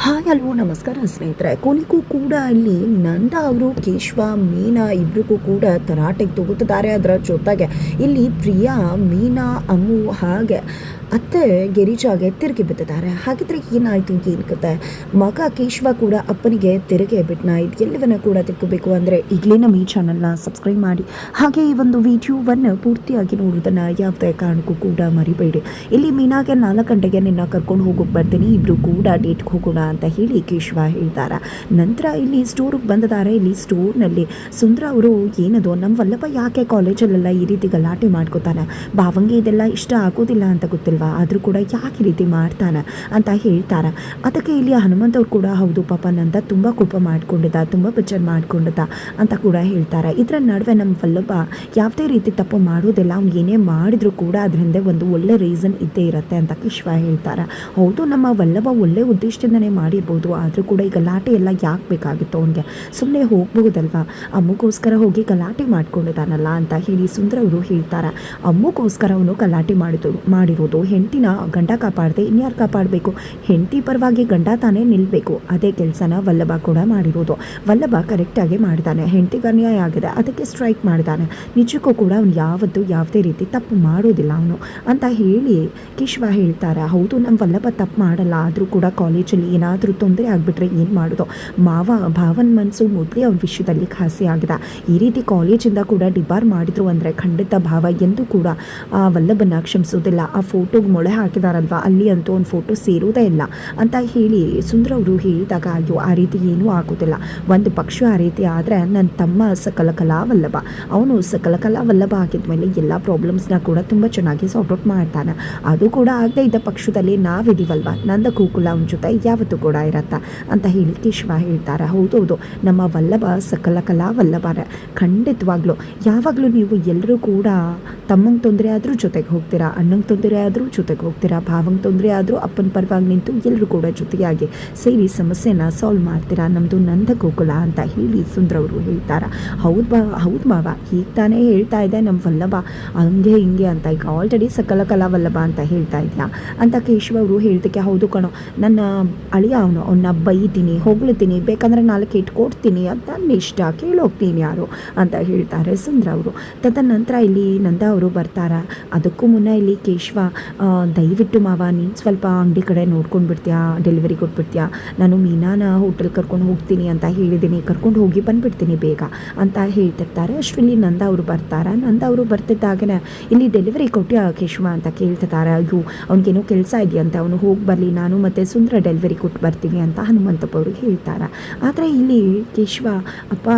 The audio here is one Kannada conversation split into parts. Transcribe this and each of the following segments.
ಹಾಯ್ ಹಲೋ ನಮಸ್ಕಾರ ಸ್ನೇಹಿತರೆ. ಕೊನೆಗೂ ಕೂಡ ಇಲ್ಲಿ ನಂದ ಅವರು, ಕೇಶವ, ಮೀನಾ ಇಬ್ಬರಿಗೂ ಕೂಡ ತರಾಟೆಗೆ ತಗೋತಿದ್ದಾರೆ ಅದರ ಜೊತೆಗೆ. ಇಲ್ಲಿ ಪ್ರಿಯಾ, ಮೀನಾ ಅಮ್ಮು ಹಾಗೆ ಅತ್ತೆ ಗಿರಿಜಾಗೆ ತಿರುಗಿ ಬಿದ್ದಿದ್ದಾರೆ. ಹಾಗಿದ್ರೆ ಏನಾಯಿತು, ಏನು ಕತೆ? ಮಗ ಕೇಶವ ಕೂಡ ಅಪ್ಪನಿಗೆ ತಿರುಗಿ ಬಿಟ್ನ, ಇದು ಎಲ್ಲವನ್ನ ಕೂಡ ತಿಳ್ಕೋಬೇಕು ಅಂದರೆ ಈಗಲೇ ನಮ್ಮ ಈ ಚಾನಲ್ನ ಸಬ್ಸ್ಕ್ರೈಬ್ ಮಾಡಿ. ಹಾಗೆ ಈ ಒಂದು ವಿಡಿಯೋವನ್ನು ಪೂರ್ತಿಯಾಗಿ ನೋಡೋದನ್ನು ಯಾವುದೇ ಕಾರಣಕ್ಕೂ ಕೂಡ ಮರಿಬೇಡಿ. ಇಲ್ಲಿ ಮೀನಾಗೆ ನಾಲ್ಕು ಗಂಟೆಗೆ ನಿನ್ನ ಕರ್ಕೊಂಡು ಹೋಗೋಕೆ ಬರ್ತೀನಿ ಇಬ್ಬರು ಕೂಡ ಡೇಟ್ಗೆ ಹೋಗೋಣ ಅಂತ ಹೇಳಿ ಕೇಶವ ಹೇಳ್ತಾರೆ. ನಂತರ ಇಲ್ಲಿ ಸ್ಟೋರಿಗೆ ಬಂದಿದ್ದಾರೆ. ಇಲ್ಲಿ ಸ್ಟೋರ್ನಲ್ಲಿ ಸುಂದರ ಅವರು ಏನದು ನಮ್ಮ ವಲ್ಲಭ ಯಾಕೆ ಕಾಲೇಜಲ್ಲೆಲ್ಲ ಈ ರೀತಿ ಗಲಾಟೆ ಮಾಡ್ಕೋತಾನೆ? ಭಾವಂಗೆ ಇದೆಲ್ಲ ಇಷ್ಟ ಆಗೋದಿಲ್ಲ ಅಂತ ಗೊತ್ತಿಲ್ವಾ ಆದರೂ ಕೂಡ ಯಾಕೆ ಈ ರೀತಿ ಮಾಡ್ತಾನೆ ಅಂತ ಹೇಳ್ತಾರೆ ಅದಕ್ಕೆ ಇಲ್ಲಿ ಹನುಮಂತ ಅವ್ರು ಕೂಡ ಹೌದು, ಪಾಪ ನಂದ ತುಂಬ ಕೋಪ ಮಾಡ್ಕೊಂಡಿದ್ದ, ತುಂಬ ಬೆಚ್ಚರ್ ಮಾಡ್ಕೊಂಡಿದ್ದ ಅಂತ ಕೂಡ ಹೇಳ್ತಾರೆ. ಇದರ ನಡುವೆ ನಮ್ಮ ವಲ್ಲಭ ಯಾವುದೇ ರೀತಿ ತಪ್ಪು ಮಾಡೋದಿಲ್ಲ ಅವ್ನು ಏನೇ ಮಾಡಿದ್ರು ಕೂಡ ಅದರಿಂದ ಒಂದು ಒಳ್ಳೆ ರೀಸನ್ ಇದ್ದೇ ಇರುತ್ತೆ ಅಂತ ಕಿಶ್ವ ಹೇಳ್ತಾರೆ. ಹೌದು, ನಮ್ಮ ವಲ್ಲಭ ಒಳ್ಳೆ ಉದ್ದೇಶದಿಂದನೇ ಮಾಡಿರ್ಬೋದು. ಆದರೂ ಕೂಡ ಈ ಗಲಾಟೆ ಎಲ್ಲ ಯಾಕೆ ಬೇಕಾಗಿತ್ತು ಅವನಿಗೆ? ಸುಮ್ಮನೆ ಹೋಗ್ಬಹುದಲ್ವಾ? ಅಮ್ಮಗೋಸ್ಕರ ಹೋಗಿ ಗಲಾಟೆ ಮಾಡ್ಕೊಂಡಿದ್ದಾನಲ್ಲ ಅಂತ ಹೇಳಿ ಸುಂದರ ಅವರು ಹೇಳ್ತಾರೆ. ಅಮ್ಮಗೋಸ್ಕರ ಅವನು ಗಲಾಟೆ ಮಾಡಿದ್ರು ಮಾಡಿರೋದು ಹೆಂಡತಿನ ಗಂಡ ಕಾಪಾಡದೆ ಇನ್ಯಾರು ಕಾಪಾಡಬೇಕು? ಹೆಂಡತಿ ಪರವಾಗಿ ಗಂಡ ತಾನೇ ನಿಲ್ಲಬೇಕು ಅದೇ ಕೆಲಸನ ವಲ್ಲಭ ಕೂಡ ಮಾಡಿರೋದು. ವಲ್ಲಭ ಕರೆಕ್ಟಾಗಿ ಮಾಡಿದ್ದಾನೆ ಹೆಂಡತಿಗೆ ಅನ್ಯಾಯ ಆಗಿದೆ. ಅದಕ್ಕೆ ಸ್ಟ್ರೈಕ್ ಮಾಡಿದ್ದಾನೆ ನಿಜಕ್ಕೂ ಕೂಡ ಅವನು ಯಾವತ್ತೂ ಯಾವುದೇ ರೀತಿ ತಪ್ಪು ಮಾಡೋದಿಲ್ಲ ಅವನು. ಅಂತ ಹೇಳಿ ಕಿಶ್ವ ಹೇಳ್ತಾರೆ. ಹೌದು ನಮ್ಮ ವಲ್ಲಭ ತಪ್ಪು ಮಾಡಲ್ಲ. ಆದರೂ ಕೂಡ ಕಾಲೇಜಲ್ಲಿ ಏನಾದರೂ ತೊಂದರೆ ಆಗಿಬಿಟ್ರೆ ಏನು ಮಾಡೋದು? ಮಾವ, ಭಾವನ್ ಮನಸ್ಸು ಮೊದಲೇ ಅವ್ನ ವಿಷಯದಲ್ಲಿ ಖಾಸಿ ಆಗಿದೆ. ಈ ರೀತಿ ಕಾಲೇಜಿಂದ ಕೂಡ ಡಿಬಾರ್ ಮಾಡಿದ್ರು ಅಂದರೆ ಖಂಡಿತ ಭಾವ. ಎಂದು ಕೂಡ ಆ ವಲ್ಲಭನ ಕ್ಷಮಿಸೋದಿಲ್ಲ. ಆ ಫೋಟೋಗೆ ಮೊಳೆ ಹಾಕಿದಾರಲ್ವ? ಅಲ್ಲಿ ಅಂತೂ ಒಂದು ಫೋಟೋ ಸೇರೋದೇ ಇಲ್ಲ. ಅಂತ ಹೇಳಿ ಸುಂದ್ರ ಅವರು ಹೇಳಿದಾಗ, ಅಯ್ಯೋ, ಆ ರೀತಿ ಏನೂ ಆಗೋದಿಲ್ಲ. ಒಂದು ಪಕ್ಷ ಆ ರೀತಿ ಆದರೆ ನನ್ನ ತಮ್ಮ ಸಕಲ ಕಲಾವಲ್ಲಭ ಅವನು ಸಕಲ ಕಲಾವಲ್ಲಭ ಆಗಿದ್ಮೇಲೆ ಎಲ್ಲ ಪ್ರಾಬ್ಲಮ್ಸ್ನ ಕೂಡ ತುಂಬ ಚೆನ್ನಾಗಿ ಸಾರ್ಟ್ ಔಟ್ ಮಾಡ್ತಾನೆ. ಅದು ಕೂಡ ಆಗದೆ ಇದ್ದ ಪಕ್ಷದಲ್ಲಿ ನಾವಿದೀವಲ್ವ? ನಂದ ಕೂಕುಲ ಅವನ ಜೊತೆ ಯಾವತ್ತೂ ಕೂಡ ಇರತ್ತ ಅಂತ ಹೇಳಿ ಕೇಶವ ಹೇಳ್ತಾರೆ. ಹೌದೌದು ನಮ್ಮ ವಲ್ಲಭ ಸಕಲ ಕಲಾ ವಲ್ಲಭರ ಖಂಡಿತವಾಗ್ಲೂ. ಯಾವಾಗಲೂ ನೀವು ಎಲ್ಲರೂ ಕೂಡ ತಮ್ಮಂಗೆ ತೊಂದರೆ ಆದರೂ ಜೊತೆಗೆ ಹೋಗ್ತೀರಾ? ಅಣ್ಣಂಗೆ ತೊಂದರೆ ಆದರೂ ಜೊತೆಗೆ ಹೋಗ್ತೀರಾ? ಭಾವಂಗೆ ತೊಂದರೆ ಆದರೂ ಅಪ್ಪನ ಪರವಾಗಿ ನಿಂತು ಎಲ್ಲರೂ ಕೂಡ ಜೊತೆಯಾಗಿ ಸೇರಿ ಸಮಸ್ಯೆನ ಸಾಲ್ವ್ ಮಾಡ್ತೀರಾ? ನಮ್ಮದು ನಂದ ಗೋಕುಲ ಅಂತ ಹೇಳಿ ಸುಂದ್ರ ಅವರು ಹೇಳ್ತಾರೆ. ಹೌದು ಬಾ, ಹೌದು ಮಾವ. ಈಗ ತಾನೇ ಹೇಳ್ತಾ ಇದೆ ನಮ್ಮ ವಲ್ಲಭ. ಹಂಗೆ ಹಿಂಗೆ ಅಂತ ಈಗ ಆಲ್ರೆಡಿ ಸಕಲ ಕಲಾ ವಲ್ಲಭ ಅಂತ ಹೇಳ್ತಾ ಇದೆಯಾ? ಅಂತ ಕೇಶವ ಅವರು ಹೇಳ್ತಕ್ಕೆ ಹೌದು ಕಣೋ. ನನ್ನ ಅಳಿಯ ಅವನು ಅವನ್ನ ಬೈತೀನಿ ಹೊಗಳ್ತೀನಿ. ಬೇಕಂದ್ರೆ ನಾಲ್ಕು ಇಟ್ಕೊಡ್ತೀನಿ ಅಂತ ನನ್ನ ಇಷ್ಟ. ಕೇಳೋಗ್ತೀನಿ ಯಾರು ಅಂತ ಹೇಳ್ತಾರೆ ಸುಂದ್ರ ಅವರು. ತದನಂತರ ಇಲ್ಲಿ ನಂದ ಅವರು ಬರ್ತಾರ. ಅದಕ್ಕೂ ಮುನ್ನ ಇಲ್ಲಿ ಕೇಶವ ದಯವಿಟ್ಟು ಮಾವ, ನೀನು ಸ್ವಲ್ಪ ಅಂಗಡಿ ಕಡೆ ನೋಡ್ಕೊಂಡು ಬಿಡ್ತೀಯಾ ಡೆಲಿವರಿ ಕೊಟ್ಬಿಡ್ತೀಯಾ? ನಾನು ಮೀನಾನ ಹೋಟೆಲ್ ಕರ್ಕೊಂಡು ಹೋಗ್ತೀನಿ ಅಂತ ಹೇಳಿದ್ದೀನಿ ಕರ್ಕೊಂಡು ಹೋಗಿ ಬಂದುಬಿಡ್ತೀನಿ ಬೇಗ ಅಂತ ಹೇಳ್ತಿರ್ತಾರೆ. ಅಷ್ಟರಲ್ಲಿ ನಂದ ಅವರು ಬರ್ತಾರೆ. ನಂದ ಅವರು ಬರ್ತಿದ್ದಾಗನೇ ಇಲ್ಲಿ ಡೆಲಿವರಿ ಕೊಟ್ಟ್ಯಾ ಕೇಶವ ಅಂತ ಕೇಳ್ತಿದ್ದಾರೆ ಅಯ್ಯೋ, ಅವ್ನಿಗೇನೋ ಕೆಲಸ ಅಂತ. ಅವನು ಹೋಗಿ ಬರಲಿ, ನಾನು ಮತ್ತು ಸುಂದರ ಡೆಲಿವರಿ ಕೊಟ್ಟು ಬರ್ತೀನಿ ಅಂತ ಹನುಮಂತಪ್ಪ ಅವರು ಹೇಳ್ತಾರೆ. ಆದರೆ ಇಲ್ಲಿ ಕೇಶವ, ಅಪ್ಪ,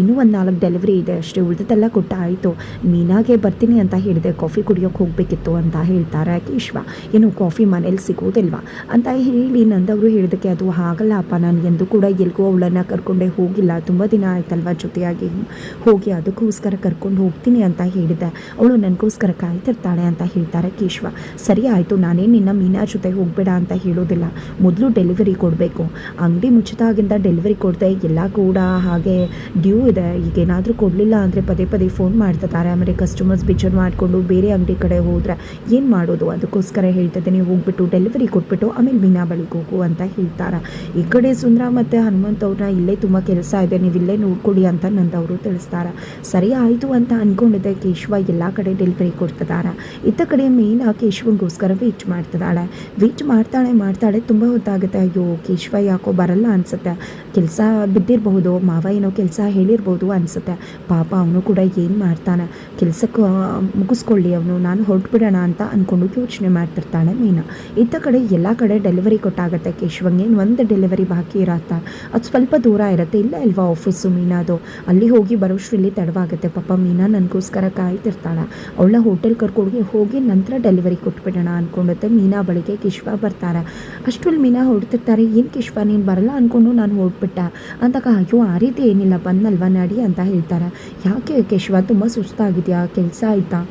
ಇನ್ನೂ ಒಂದು ನಾಲ್ಕು ಡೆಲಿವರಿ ಇದೆ. ಅಷ್ಟೇ ಉಳಿದಿದ್ದೆಲ್ಲ ಕೊಟ್ಟ ಆಯಿತು ಮೀನಾಗೆ ಬರ್ತೀನಿ ಅಂತ ಹೇಳಿದೆ. ಕಾಫಿ ಕುಡಿಯೋಕೆ ಹೋಗಬೇಕಿತ್ತು ಅಂತ ಹೇಳ್ತಾರೆ. ಕೇಶವ ಏನು ಕಾಫಿ ಮನೇಲಿ ಸಿಗೋದಿಲ್ವಾ? ಅಂತ ಹೇಳಿ ನಂದವರು ಹೇಳಿದಕ್ಕೆ ಅದು ಹಾಗಲ್ಲ ಅಪ್ಪ ನಾನು ಎಂದು ಕೂಡ ಎಲ್ಗೂ ಅವಳನ್ನು ಕರ್ಕೊಂಡೇ ಹೋಗಿಲ್ಲ. ತುಂಬ ದಿನ ಆಯ್ತಲ್ವ ಜೊತೆಯಾಗಿ ಹೋಗಿ ಅದಕ್ಕೋಸ್ಕರ ಕರ್ಕೊಂಡು ಹೋಗ್ತೀನಿ ಅಂತ ಹೇಳಿದ್ದೆ ಅವಳು ನನಗೋಸ್ಕರ ಕಾಯ್ತಿರ್ತಾಳೆ ಅಂತ ಹೇಳ್ತಾರೆ ಕೇಶ್ವ. ಸರಿ ಆಯಿತು, ನಾನೇ ನಿನ್ನ ಮೀನಾ ಜೊತೆ ಹೋಗಬೇಡ ಅಂತ ಹೇಳೋದಿಲ್ಲ. ಮೊದಲು ಡೆಲಿವರಿ ಕೊಡಬೇಕು. ಅಂಗಡಿ ಮುಚ್ಚಿದಾಗಿಂದ ಡೆಲಿವರಿ ಕೊಡದೆ, ಎಲ್ಲ ಕೂಡ ಹಾಗೆ ಡ್ಯೂ ಇದೆ. ಈಗ ಏನಾದರೂ ಕೊಡಲಿಲ್ಲ ಅಂದರೆ ಪದೇ ಪದೇ ಫೋನ್ ಮಾಡ್ತಿದ್ದಾರೆ. ಆಮೇಲೆ ಕಸ್ಟಮರ್ಸ್ ಬಿಚ್ಚರ್ ಮಾಡಿಕೊಂಡು ಬೇರೆ ಅಂಗಡಿ ಕಡೆ ಹೋದ್ರೆ ಏನು ಮಾಡೋದು? ಅದಕ್ಕೋಸ್ಕರ ಹೇಳ್ತಿದ್ದೀನಿ ಹೋಗ್ಬಿಟ್ಟು ಡೆಲಿವರಿ ಕೊಟ್ಬಿಟ್ಟು ಆಮೇಲೆ ಮೀನಾ ಬಳಿಗೆ ಹೋಗು ಅಂತ ಹೇಳ್ತಾರೆ. ಈ ಕಡೆ ಸುಂದ್ರ ಮತ್ತು ಹನುಮಂತ್ ಅವ್ರನ್ನ ಇಲ್ಲೇ ತುಂಬ ಕೆಲಸ ಇದೆ, ನೀವು ಇಲ್ಲೇ ನೋಡ್ಕೊಡಿ ಅಂತ ನಂದವರು ತಿಳಿಸ್ತಾರೆ. ಸರಿ ಆಯಿತು ಅಂತ ಅಂದ್ಕೊಂಡಿದ್ದೆ ಕೇಶವ ಎಲ್ಲ ಕಡೆ ಡೆಲಿವರಿ ಕೊಡ್ತಿದ್ದಾರೆ ಇತ್ತ ಕಡೆ ಮೀನಾ ಕೇಶವಂಗೋಸ್ಕರ ವೇಟ್ ಮಾಡ್ತಿದ್ದಾಳೆ ವೇಟ್ ಮಾಡ್ತಾಳೆ ಮಾಡ್ತಾಳೆ, ತುಂಬ ಹೊತ್ತಾಗುತ್ತೆ. ಅಯ್ಯೋ, ಕೇಶವ ಯಾಕೋ ಬರಲ್ಲ ಅನಿಸುತ್ತೆ. ಕೆಲಸ ಬಿದ್ದಿರಬಹುದು, ಮಾವ ಏನೋ ಕೆಲಸ ಹೇಳಿರ್ಬೋದು ಅನಿಸುತ್ತೆ. ಪಾಪ ಅವನು ಕೂಡ ಏನು ಮಾಡ್ತಾನೆ? ಕೆಲಸಕ್ಕೆ ಮುಗಿಸ್ಕೊಳ್ಳಿ ಅವನು, ನಾನು ಹೊರಟ್ಬಿಡೋಣ ಅಂತ ಅಂದ್ಕೊಂಡು ಯೋಚನೆ ಮಾಡ್ತಿರ್ತಾಳೆ ಮೀನಾ. ಇತ್ತ ಕಡೆ ಎಲ್ಲ ಕಡೆ ಡೆಲಿವರಿ ಕೊಟ್ಟಾಗತ್ತೆ ಕೇಶವಂಗೆ. ಒಂದು ಡೆಲಿವರಿ ಬಾಕಿ ಇರತ್ತೆ. ಅದು ಸ್ವಲ್ಪ ದೂರ ಇರುತ್ತೆ. ಇಲ್ಲ ಅಲ್ವಾ ಆಫೀಸು ಮೀನಾದು? ಅಲ್ಲಿ ಹೋಗಿ ಬರೋಷ್ಟ್ರಲ್ಲಿ ತಡವಾಗುತ್ತೆ. ಪಾಪ ಮೀನಾ ನನಗೋಸ್ಕರ ಕಾಯ್ತಿರ್ತಾಳೆ. ಅವಳ ಹೋಟೆಲ್ ಕರ್ಕೊಂಡು ಹೋಗಿ ನಂತರ ಡೆಲಿವರಿ ಕೊಟ್ಬಿಡೋಣ ಅಂದ್ಕೊಂಡುತ್ತೆ ಮೀನಾ ಬಳಿಗೆ ಕಿಶ್ವ ಬರ್ತಾರೆ. ಅಷ್ಟರಲ್ಲಿ ಮೀನಾ ಹೊಡ್ತಿರ್ತಾರೆ ಏನು ಕಿಶ್ವ, ನೀನು ಬರಲ್ಲ ಅಂದ್ಕೊಂಡು ನಾನು ಹೊಡ್ಬಿಟ್ಟ ಅಂದಾಗ ಅಯ್ಯೋ, ಆ ರೀತಿ ಏನಿಲ್ಲ. ಬಂದಲ್ವಾ ನಡಿ ಅಂತ ಹೇಳ್ತಾರೆ. ಯಾಕೆ ಕೇಶವ, ತುಂಬ ಸುಸ್ತಾಗಿದೆಯಾ? ಕೆಲಸ ಆಯಿತಾ?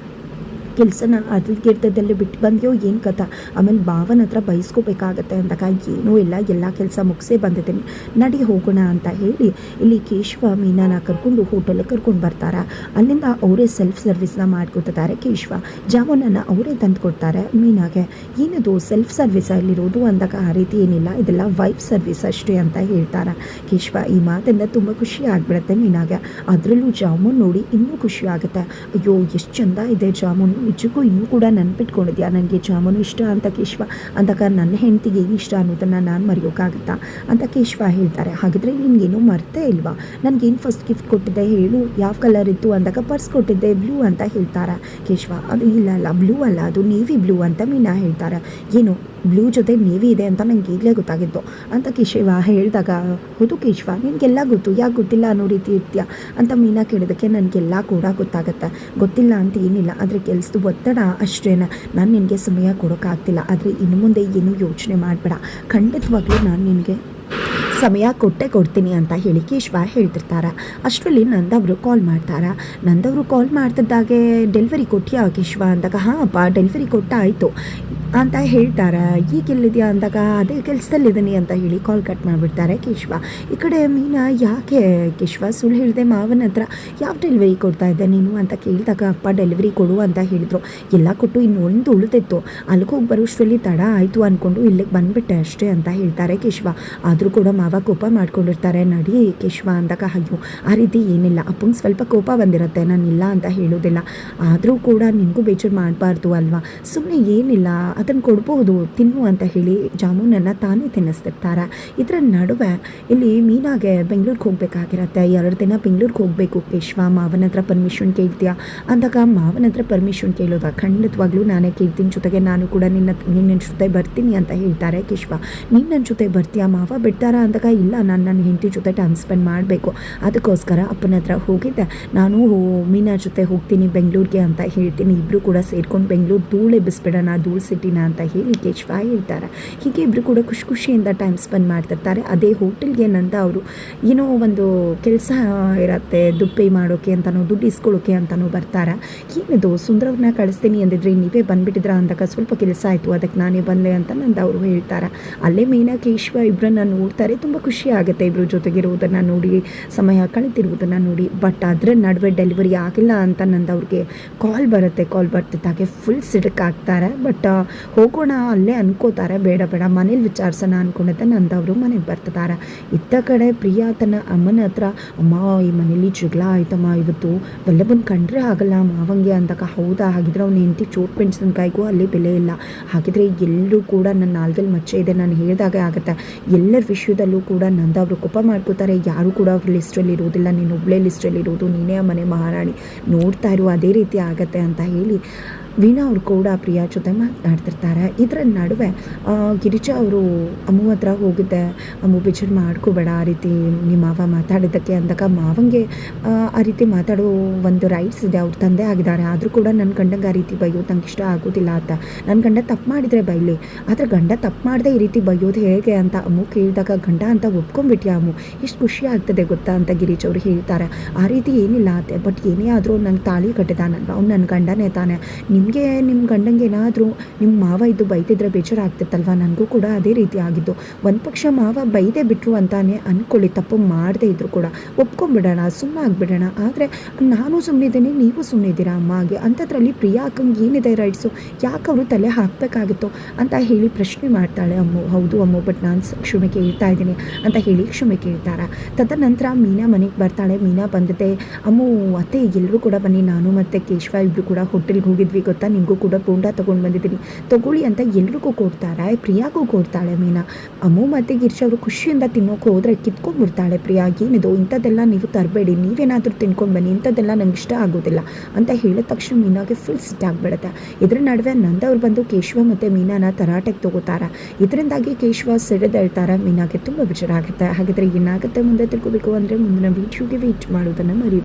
ಕೆಲಸನ ಅರ್ಧದಲ್ಲಿ ಬಿಟ್ಟು ಬಂದ್ಯೋ ಏನು ಕಥ? ಆಮೇಲೆ ಭಾವನ ಹತ್ರ ಬಯಸ್ಕೋಬೇಕಾಗತ್ತೆ ಅಂದಾಗ ಏನೂ ಇಲ್ಲ, ಎಲ್ಲ ಕೆಲಸ ಮುಗಿಸೇ ಬಂದಿದ್ದೀನಿ. ನಡಿ ಹೋಗೋಣ ಅಂತ ಹೇಳಿ ಇಲ್ಲಿ ಕೇಶವ, ಮೀನಾನ ಕರ್ಕೊಂಡು ಹೋಟೆಲ್ಗೆ ಕರ್ಕೊಂಡು ಬರ್ತಾರೆ. ಅಲ್ಲಿಂದ ಅವರೇ ಸೆಲ್ಫ್ ಸರ್ವಿಸ್ನ ಮಾಡ್ಕೊತಿದ್ದಾರೆ ಕೇಶವ. ಜಾಮೂನನ್ನು ಅವರೇ ತಂದು ಕೊಡ್ತಾರೆ ಮೀನಾಗೆ. ಏನದು ಸೆಲ್ಫ್ ಸರ್ವಿಸ್ ಅಲ್ಲಿರೋದು ಅಂದಾಗ ಆ ರೀತಿ ಏನಿಲ್ಲ, ಇದೆಲ್ಲ ವೈಫ್ ಸರ್ವಿಸ್ ಅಷ್ಟೇ ಅಂತ ಹೇಳ್ತಾರೆ. ಕೇಶವ ಈ ಮಾತಿಂದ ತುಂಬ ಖುಷಿ ಆಗಿಬಿಡುತ್ತೆ ಮೀನಾಗೆ. ಅದರಲ್ಲೂ ಜಾಮೂನ್ ನೋಡಿ ಇನ್ನೂ ಖುಷಿ ಆಗುತ್ತೆ. ಅಯ್ಯೋ, ಎಷ್ಟು ಚಂದ ಇದೆ ಜಾಮೂನು. ನಿಜಕ್ಕೂ ಇನ್ನೂ ಕೂಡ ನೆನ್ಪಿಟ್ಕೊಂಡಿದ್ಯಾ? ನನಗೆ ಜಾಮೂನು ಇಷ್ಟ ಅಂತ ಕೇಶವ ಅಂದಾಗ ನನ್ನ ಹೆಂಡತಿಗೆ ಇಷ್ಟ ಅನ್ನೋದನ್ನು ನಾನು ಮರೆಯೋಕ್ಕಾಗುತ್ತಾ ಅಂತ ಕೇಶವ ಹೇಳ್ತಾರೆ. ಹಾಗಿದ್ರೆ ನಿನಗೇನು ಮರ್ತೇ ಇಲ್ವಾ? ನನಗೇನು ಫಸ್ಟ್ ಗಿಫ್ಟ್ ಕೊಟ್ಟಿದ್ದೆ ಹೇಳು. ಯಾವ ಕಲರ್ ಇತ್ತು ಅಂದಾಗ ಪರ್ಸ್ ಕೊಟ್ಟಿದ್ದೆ ಬ್ಲೂ ಅಂತ ಹೇಳ್ತಾರೆ ಕೇಶವ. ಅದು ಇಲ್ಲ ಅಲ್ಲ ಬ್ಲೂ ಅಲ್ಲ, ಅದು ನೇವಿ ಬ್ಲೂ ಅಂತ ಮೀನಾ ಹೇಳ್ತಾರೆ. ಏನು? ಬ್ಲೂ ಜೊತೆ ನೇವಿ ಇದೆ ಅಂತ ನನಗೆ ಈಗಲೇ ಗೊತ್ತಾಗಿತ್ತು ಅಂತ ಕೇಶವ ಹೇಳಿದಾಗ, ಹೌದು ಕಿಶ್ವ, ನಿನಗೆಲ್ಲ ಗೊತ್ತು, ಯಾಕೆ ಗೊತ್ತಿಲ್ಲ ಅನ್ನೋ ರೀತಿ ಇರ್ತೀಯ ಅಂತ ಮೀನಾ ಕೇಳಿದಕ್ಕೆ, ನನಗೆಲ್ಲ ಕೂಡ ಗೊತ್ತಾಗುತ್ತೆ. ಗೊತ್ತಿಲ್ಲ ಅಂತ ಏನಿಲ್ಲ, ಆದರೆ ಕೆಲಸದ ಒತ್ತಡ ಅಷ್ಟೇನ. ನಾನು ನಿನಗೆ ಸಮಯ ಕೊಡೋಕ್ಕಾಗ್ತಿಲ್ಲ ಆದರೆ ಇನ್ನು ಮುಂದೆ ಏನು ಯೋಚನೆ ಮಾಡಬೇಡ. ಖಂಡಿತವಾಗ್ಲೂ ನಾನು ನಿನಗೆ ಸಮಯ ಕೊಟ್ಟೆ ಕೊಡ್ತೀನಿ ಅಂತ ಹೇಳಿ ಕೇಶವ ಹೇಳ್ತಿರ್ತಾರೆ. ಅಷ್ಟರಲ್ಲಿ ನಂದವರು ಕಾಲ್ ಮಾಡ್ತಾರೆ. ನಂದವರು ಕಾಲ್ ಮಾಡ್ತಿದ್ದಾಗೆ ಡೆಲಿವರಿ ಕೊಟ್ಟಿಯಾ ಕೇಶವ? ಅಂದಾಗ, ಹಾಂ ಅಪ್ಪ ಡೆಲಿವರಿ ಕೊಟ್ಟ ಆಯಿತು ಅಂತ ಹೇಳ್ತಾರೆ. ಈಗ ಎಲ್ಲಿದೆಯಾ ಅಂದಾಗ, ಅದೇ ಕೆಲಸದಲ್ಲಿದ್ದೀನಿ ಅಂತ ಹೇಳಿ ಕಾಲ್ ಕಟ್ ಮಾಡಿಬಿಡ್ತಾರೆ ಕೇಶವ. ಈ ಕಡೆ ಮೀನಾ, ಯಾಕೆ ಕೇಶವ? ಸುಳ್ಳು ಹೇಳಿದೆ ಮಾವನ ಹತ್ರ ಯಾವ ಡೆಲಿವರಿ ಕೊಡ್ತಾ ಇದ್ದೆ ನೀನು ಅಂತ ಕೇಳಿದಾಗ, ಅಪ್ಪ ಡೆಲಿವರಿ ಕೊಡು ಅಂತ ಹೇಳಿದರು. ಎಲ್ಲ ಕೊಟ್ಟು ಇನ್ನೊಂದು ಉಳಿದಿತ್ತು. ಅಲ್ಲಿಗೆ ಹೋಗಿ ಬರೋಷ್ಟರಲ್ಲಿ ತಡ ಆಯಿತು ಅಂದ್ಕೊಂಡು ಇಲ್ಲಿಗೆ ಬಂದುಬಿಟ್ಟೆ ಅಷ್ಟೇ ಅಂತ ಹೇಳ್ತಾರೆ ಕೇಶವ. ಆದರೂ ಕೂಡ ಮಾವ ಕೋಪ ಮಾಡ್ಕೊಂಡಿರ್ತಾರೆ. ನಡಿ ಕೇಶವ ಅಂದಾಗ, ಅಯ್ಯೋ, ಆ ರೀತಿ ಏನಿಲ್ಲ. ಅಪ್ಪಂಗೆ ಸ್ವಲ್ಪ ಕೋಪ ಬಂದಿರುತ್ತೆ, ನಾನು ಇಲ್ಲ ಅಂತ ಹೇಳೋದಿಲ್ಲ. ಆದರೂ ಕೂಡ ನಿನಗೂ ಬೇಜಾರು ಮಾಡಬಾರ್ದು ಅಲ್ವಾ? ಸುಮ್ಮನೆ ಏನಿಲ್ಲ ಅದನ್ನು ಕೊಡ್ಬೋದು, ತಿನ್ನು ಅಂತ ಹೇಳಿ ಜಾಮೂನನ್ನು ತಾನೇ ತಿನ್ನಿಸ್ತಿರ್ತಾರೆ. ಇದರ ನಡುವೆ ಇಲ್ಲಿ ಮೀನಾಗೆ ಬೆಂಗ್ಳೂರಿಗೆ ಹೋಗಬೇಕಾಗಿರತ್ತೆ. ಎರಡು ದಿನ ಬೆಂಗ್ಳೂರಿಗೆ ಹೋಗಬೇಕು. ಕೇಶ್ವ ಮಾವನ ಹತ್ರ ಪರ್ಮಿಷನ್ ಕೇಳ್ತೀಯಾ? ಅಂದಾಗ ಮಾವನ ಹತ್ರ ಪರ್ಮಿಷನ್ ಕೇಳೋದು ಖಂಡಿತವಾಗ್ಲೂ ನಾನೇ ಕೇಳ್ತೀನಿ. ಜೊತೆಗೆ ನಾನು ಕೂಡ ನಿನ್ನ ನಿನ್ನ ಜೊತೆ ಬರ್ತೀನಿ ಅಂತ ಹೇಳ್ತಾರೆ ಕೇಶ್ವ. ನೀನು ನನ್ನ ಜೊತೆ ಬರ್ತೀಯಾ? ಮಾವ ಬಿಡ್ತಾರಾ? ಅಂದಾಗ ಇಲ್ಲ, ನಾನು ನನ್ನ ಹೆಂಡತಿ ಜೊತೆ ಟೈಮ್ ಸ್ಪೆಂಡ್ ಮಾಡಬೇಕು. ಅದಕ್ಕೋಸ್ಕರ ಅಪ್ಪನ ಹತ್ರ ಹೋಗಿದ್ದೆ. ನಾನು ಮೀನ ಜೊತೆ ಹೋಗ್ತೀನಿ, ಬೆಂಗಳೂರಿಗೆ ಅಂತ ಹೇಳ್ತೀನಿ. ಇಬ್ಬರು ಕೂಡ ಸೇರ್ಕೊಂಡು ಬೆಂಗಳೂರು ಧೂಳೆ ಎಬ್ಬಿಸ್ಬಿಡೋಣ ಧೂಳು ಸಿಟಿನ ಅಂತ ಹೇಳಿ ಕೇಶವ ಹೇಳ್ತಾರೆ. ಹೀಗೆ ಇಬ್ಬರು ಕೂಡ ಖುಷಿ ಖುಷಿಯಿಂದ ಟೈಮ್ ಸ್ಪೆಂಡ್ ಮಾಡ್ತಿರ್ತಾರೆ. ಅದೇ ಹೋಟೆಲ್ಗೆ ನಂತ ಅವರು ಏನೋ ಒಂದು ಕೆಲಸ ಇರತ್ತೆ ದುಡ್ಡು ಪೇ ಮಾಡೋಕ್ಕೆ ಅಂತನೋ, ದುಡ್ಡು ಇಸ್ಕೊಳ್ಳೋಕೆ ಅಂತನೋ ಬರ್ತಾರೆ. ಏನಿದು ಸುಂದರವ್ರನ್ನ ಕಳಿಸ್ತೀನಿ ಅಂದಿದ್ರೆ ನೀವೇ ಬಂದುಬಿಟ್ಟಿದ್ರ ಅಂದಾಗ ಸ್ವಲ್ಪ ಕೆಲಸ ಆಯಿತು, ಅದಕ್ಕೆ ನಾನೇ ಬಂದೆ ಅಂತ ನಂದು ಅವರು ಹೇಳ್ತಾರೆ. ಅಲ್ಲೇ ಮೀನಾ ಕೇಶ್ವ ಇಬ್ಬರನ್ನ ನೋಡ್ತಾರೆ. ತುಂಬ ಖುಷಿ ಆಗುತ್ತೆ ಇಬ್ಬರು ಜೊತೆಗಿರುವುದನ್ನು ನೋಡಿ, ಸಮಯ ಕಳೆದಿರುವುದನ್ನು ನೋಡಿ. ಬಟ್ ಅದರ ನಡುವೆ ಡೆಲಿವರಿ ಆಗಿಲ್ಲ ಅಂತ ನಂದು ಅವ್ರಿಗೆ ಕಾಲ್ ಬರುತ್ತೆ ಕಾಲ್ ಬರ್ತಿದ್ದಾಗೆ ಫುಲ್ ಸಿಡಕ್ಕಾಗ್ತಾರೆ ಬಟ್ ಹೋಗೋಣ, ಅಲ್ಲೇ ಅನ್ಕೋತಾರೆ. ಬೇಡ ಬೇಡ, ಮನೇಲಿ ವಿಚಾರಿಸೋಣ ಅಂದ್ಕೊಂಡಿದ್ದೆ ನಂದವರು ಮನೆಗೆ ಬರ್ತಿದ್ದಾರೆ ಇತ್ತ ಕಡೆ ಪ್ರಿಯಾ ತನ್ನ ಅಮ್ಮನ ಹತ್ರ, ಅಮ್ಮ, ಈ ಮನೇಲಿ ಜಗಳ ಆಯ್ತಮ್ಮ, ಇವತ್ತು ವಲ್ಲಭನ್ ಕಂಡ್ರೆ ಆಗಲ್ಲ, ಮಾವಂಗೆ ಅಂದಾಗ ಹೌದಾ? ಹಾಗಿದ್ರೆ ಅವ್ನು ಹೆಂಡತಿ ಚೋಟ್ ಮೆಣಸಿನ್ಕಾಯಿಗೂ ಅಲ್ಲಿ ಬೆಲೆ ಇಲ್ಲ. ಹಾಗಿದ್ರೆ ಎಲ್ಲರೂ ಕೂಡ ನನ್ನ ನಾಲ್ಗಲ್ಲಿ ಮಚ್ಚೆ ಇದೆ, ನಾನು ಹೇಳಿದಾಗೆ ಆಗುತ್ತೆ. ಎಲ್ಲರ ವಿಷಯದಲ್ಲೂ ಕೂಡ ನಂದವರು ಕೊಪ್ಪ ಕೋಪ ಮಾಡ್ಕೋತಾರೆ. ಯಾರು ಕೂಡ ಅವ್ರ ಲಿಸ್ಟಲ್ಲಿ ಇರೋದಿಲ್ಲ. ನೀನು ಒಬ್ಬಳೇ ಲಿಸ್ಟಲ್ಲಿ ಇರೋದು, ನೀನೇ ಆ ಮನೆ ಮಹಾರಾಣಿ. ನೋಡ್ತಾ ಇರು, ಅದೇ ರೀತಿ ಆಗತ್ತೆ ಅಂತ ಹೇಳಿ ವೀಣಾ ಅವರು ಕೂಡ ಪ್ರಿಯಾ ಜೊತೆ ಮಾತನಾಡ್ತಿರ್ತಾರೆ ಇದರ ನಡುವೆ ಗಿರಿಜಾ ಅವರು ಅಮ್ಮು ಹತ್ರ ಹೋಗುತ್ತೆ. ಅಮ್ಮು ಬೇಜಾರು ಮಾಡ್ಕೋಬೇಡ ಆ ರೀತಿ ನಿಮ್ಮ ಮಾವ ಮಾತಾಡಿದ್ದಕ್ಕೆ ಅಂದಾಗ ಮಾವಂಗೆ ಆ, ರೀತಿ ಮಾತಾಡೋ ಒಂದು ರೈಟ್ಸ್ ಇದೆ. ಅವ್ರ ತಂದೆ ಆಗಿದ್ದಾರೆ. ಆದರೂ ಕೂಡ ನನ್ನ ಗಂಡಂಗೆ ಆ ರೀತಿ ಬೈಯೋದು ನಂಗೆ ಇಷ್ಟ ಆಗೋದಿಲ್ಲ ಅಂತ. ನನ್ನ ಗಂಡ ತಪ್ಪು ಮಾಡಿದರೆ ಬೈಲಿ. ಆದರೆ ಗಂಡ ತಪ್ಪು ಮಾಡದೆ ಈ ರೀತಿ ಬೈಯೋದು ಹೇಗೆ ಅಂತ ಅಮ್ಮು ಕೇಳಿದಾಗ ಗಂಡ ಅಂತ ಒಪ್ಕೊಂಡ್ಬಿಟ್ಯಾ ಅಮ್ಮು? ಎಷ್ಟು ಖುಷಿ ಆಗ್ತದೆ ಗೊತ್ತಾ? ಅಂತ ಗಿರೀಶ್ ಅವರು ಹೇಳ್ತಾರೆ. ಆ ರೀತಿ ಏನಿಲ್ಲ ಅತ್ತೆ ಬಟ್ ಏನೇ ಆದರೂ ನಂಗೆ ತಾಳಿ ಕಟ್ಟಿದಾನಲ್ವ? ಅವ್ನು ನನ್ನ ಗಂಡನೇ ತಾನೆ. ನಿಮಗೆ ನಿಮ್ಮ ಗಂಡಂಗೆ ಏನಾದರೂ ನಿಮ್ಮ ಮಾವ ಇದ್ದು ಬೈತಿದ್ರೆ ಬೇಜಾರಾಗ್ತಿತ್ತಲ್ವ? ನನಗೂ ಕೂಡ ಅದೇ ರೀತಿ ಆಗಿದ್ದು. ಒಂದು ಪಕ್ಷ ಮಾವ ಬೈದೆ ಬಿಟ್ಟರು ಅಂತಾನೆ ಅಂದ್ಕೊಳ್ಳಿ ತಪ್ಪು ಮಾಡದೇ ಇದ್ರು ಕೂಡ. ಒಪ್ಕೊಂಡ್ಬಿಡೋಣ ಸುಮ್ಮನೆ ಆಗಿಬಿಡೋಣ. ಆದರೆ ನಾನು ಸುಮ್ಮನಿದ್ದೀನಿ ನೀವು ಸುಮ್ಮನಿದ್ದೀರಾ ಅಮ್ಮಗೆ? ಅಂಥದ್ರಲ್ಲಿ ಪ್ರಿಯಾ ಅಕ್ಕಂಗೆ ಏನಿದೆ ರೈಟ್ಸು? ಯಾಕೆ ಅವರು ತಲೆ ಹಾಕಬೇಕಾಗಿತ್ತು? ಅಂತ ಹೇಳಿ ಪ್ರಶ್ನೆ ಮಾಡ್ತಾಳೆ ಅಮ್ಮು. ಹೌದು ಅಮ್ಮು, ಬಟ್ ನಾನು ಕ್ಷಮೆ ಕೇಳ್ತಾ ಇದ್ದೀನಿ ಅಂತ ಹೇಳಿ ಕ್ಷಮೆ ಕೇಳ್ತಾರೆ. ತದನಂತರ ಮೀನಾ ಮನೆಗೆ ಬರ್ತಾಳೆ. ಮೀನಾ ಬಂದಿದೆ ಅಮ್ಮು, ಅತ್ತೆ ಎಲ್ಲರೂ ಕೂಡ ಬನ್ನಿ. ನಾನು ಮತ್ತು ಕೇಶವ ಇಬ್ಬರು ಕೂಡ ಹೋಟೆಲ್ಗೆ ಹೋಗಿದ್ವಿ, ಗೊತ್ತಾ? ನಿಮಗೂ ಕೂಡ ಬೋಂಡ ತೊಗೊಂಡು ಬಂದಿದ್ದೀನಿ. ತಗೊಳ್ಳಿ ಅಂತ ಎಲ್ರಿಗೂ ಕೊಡ್ತಾರೆ ಪ್ರಿಯಾಗೂ ಕೊಡ್ತಾಳೆ ಮೀನಾ. ಅಮ್ಮು ಮತ್ತು ಗಿರ್ಶ ಅವರು ಖುಷಿಯಿಂದ ತಿನ್ನೋಕೆ ಹೋದರೆ ಕಿತ್ಕೊಂಡ್ಬಿಡ್ತಾಳೆ ಪ್ರಿಯಾ. ಏನಿದು? ಇಂಥದ್ದೆಲ್ಲ ನೀವು ತರಬೇಡಿ. ನೀವೇನಾದರೂ ತಿನ್ಕೊಂಡು ಬನ್ನಿ. ಇಂಥದ್ದೆಲ್ಲ ನಂಗೆ ಇಷ್ಟ ಆಗೋದಿಲ್ಲ ಅಂತ ಹೇಳಿದ ತಕ್ಷಣ ಮೀನಾಗೆ ಫುಲ್ ಸಿಟ್ಟಾಗ್ಬಿಡುತ್ತೆ ಇದರ ನಡುವೆ ನಂದವ್ರು ಬಂದು ಕೇಶವ ಮತ್ತು ಮೀನಾನ ತರಾಟೆಗೆ ತಗೋತಾರೆ. ಇದರಿಂದಾಗಿ ಕೇಶವ ಸಿಡಿದೇಳ್ತಾರೆ ಮೀನಾಗೆ ತುಂಬ ಬೇಜಾರಾಗುತ್ತೆ. ಹಾಗಿದ್ರೆ ಏನಾಗುತ್ತೆ ಮುಂದೆ ತಿಳ್ಕೋಬೇಕು ಅಂದರೆ ಮುಂದಿನ ವೀಡಿಯೋಗೆ ವೇಟ್ ಮಾಡೋದನ್ನು ಮರಿ